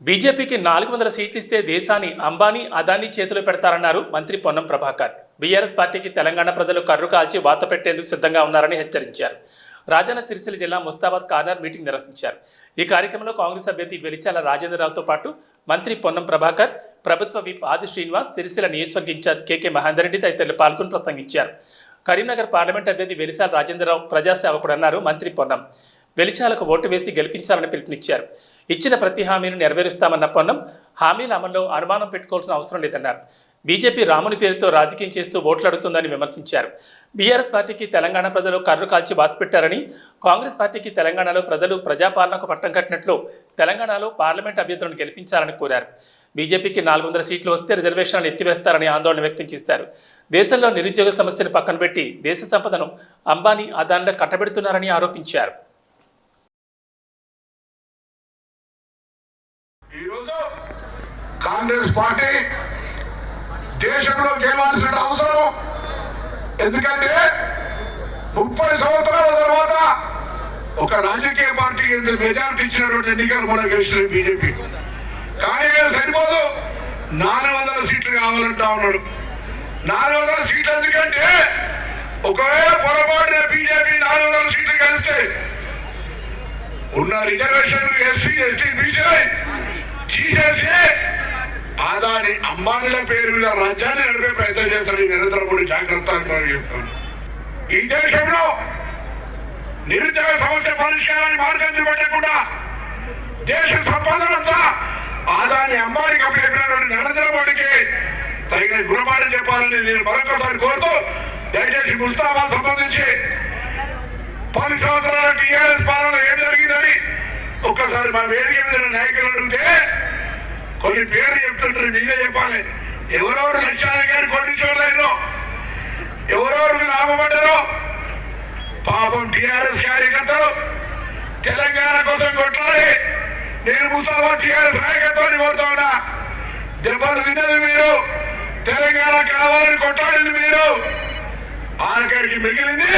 బీజేపీకి నాలుగు వందల సీట్లు ఇస్తే దేశాన్ని అంబానీ అదానీ చేతిలో పెడతారన్నారు మంత్రి పొన్నం ప్రభాకర్. బీఆర్ఎస్ పార్టీకి తెలంగాణ ప్రజలు కర్రు కాల్చి వాత పెట్టేందుకు సిద్ధంగా ఉన్నారని హెచ్చరించారు. రాజన్న సిరిసిల్ల జిల్లా ముస్తాబాద్ కార్నర్ మీటింగ్ నిర్వహించారు. ఈ కార్యక్రమంలో కాంగ్రెస్ అభ్యర్థి వెలిచాల రాజేంద్రరావుతో పాటు మంత్రి పొన్నం ప్రభాకర్ ప్రభుత్వ విప్ ఆది శ్రీనివాస్ సిరిసిల్ల నియోజకవర్గ ఇన్ఛార్జ్ కేకే మహేందర్ రెడ్డి తదితరులు పాల్గొని ప్రసంగించారు. కరీంనగర్ పార్లమెంట్ అభ్యర్థి వెలిసాల రాజేంద్రరావు ప్రజాసేవకుడు అన్నారు మంత్రి పొన్నం. వెలిచాలకు ఓటు వేసి గెలిపించాలని పిలుపునిచ్చారు. ఇచ్చిన ప్రతి హామీని నెరవేరుస్తామన్న పొన్నం హామీల అమల్లో అనుమానం పెట్టుకోవాల్సిన అవసరం లేదన్నారు. బీజేపీ రాముని పేరుతో రాజకీయం చేస్తూ ఓట్లు అడుగుతుందని విమర్శించారు. బీఆర్ఎస్ పార్టీకి తెలంగాణ ప్రజలు కర్రు కాల్చి బాధపెట్టారని కాంగ్రెస్ పార్టీకి తెలంగాణలో ప్రజలు ప్రజాపాలనకు పట్టం కట్టినట్లు తెలంగాణలో పార్లమెంట్ అభ్యర్థులను గెలిపించాలని కోరారు. బీజేపీకి నాలుగు వందల సీట్లు వస్తే రిజర్వేషన్లు ఎత్తివేస్తారని ఆందోళన వ్యక్తం చేశారు. దేశంలో నిరుద్యోగ సమస్యను పక్కన పెట్టి దేశ సంపదను అంబానీ అదానిలో కట్టబెడుతున్నారని ఆరోపించారు. కాంగ్రెస్ పార్టీ దేశంలో గెలవాల్సిన అవసరం. ఎందుకంటే ముప్పై సంవత్సరాల తర్వాత ఒక రాజకీయ పార్టీకి ఎందుకు మెజారిటీ ఇచ్చినటువంటి ఎన్నికలు మనం గెలిచిన బీజేపీ. కానీ సరిపోదు. నాలుగు వందల సీట్లు కావాలంటా ఉన్నాడు. నాలుగు వందల సీట్లు ఎందుకంటే ఒకవేళ పొరపాటున బీజేపీ నాలుగు వందల సీట్లు గెలిస్తే ఉన్న రిజర్వేషన్ ఎస్సీ ఎస్టీ బీసీ తీసేసి ఆదాని అంబానీల పేరు మీద రాజ్యాన్ని నడిపే ప్రయత్నం చేస్తాడు నరేంద్ర మోడీ జాగ్రత్త అని మనం చెప్తాను. ఈ దేశంలో నిరుద్యోగ సమస్య పరిష్కారాన్ని మార్గం చూపెట్టకుండా దేశ సంపాదనంతా ఆదాని అంబానీకి అప్పచెప్పినటువంటి నరేంద్ర మోడీకి తగిన గుణపాఠం చెప్పాలని నేను మరొకసారి కోరుతూ దయచేసి ముస్తాబాద్ సంబంధించి పది సంవత్సరాల టీఆర్ఎస్ పాలన ఏం జరిగిందని ఒక్కసారి మా వేదిక మీద నాయకులు అడిగితే కొన్ని పేర్లు చెప్తుంటారు మీదే చెప్పాలి. ఎవరెవరు లక్షాధికారి కొట్టించుకోలేరు ఎవరెవరికి లాభపడ్డారో పాపం టిఆర్ఎస్ కార్యకర్తలు తెలంగాణ కోసం కొట్లాడి నేను ముసాబా టిఆర్ఎస్ నాయకత్వాన్ని కోరుతా ఉన్నా. దెబ్బలు తిన్నది మీరు తెలంగాణ కావాలని కొట్లాడింది మీరు. ఆఖరికి మిగిలింది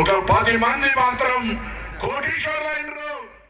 ఒక పది మంది మాత్రం కోటీశ్వరులైనరు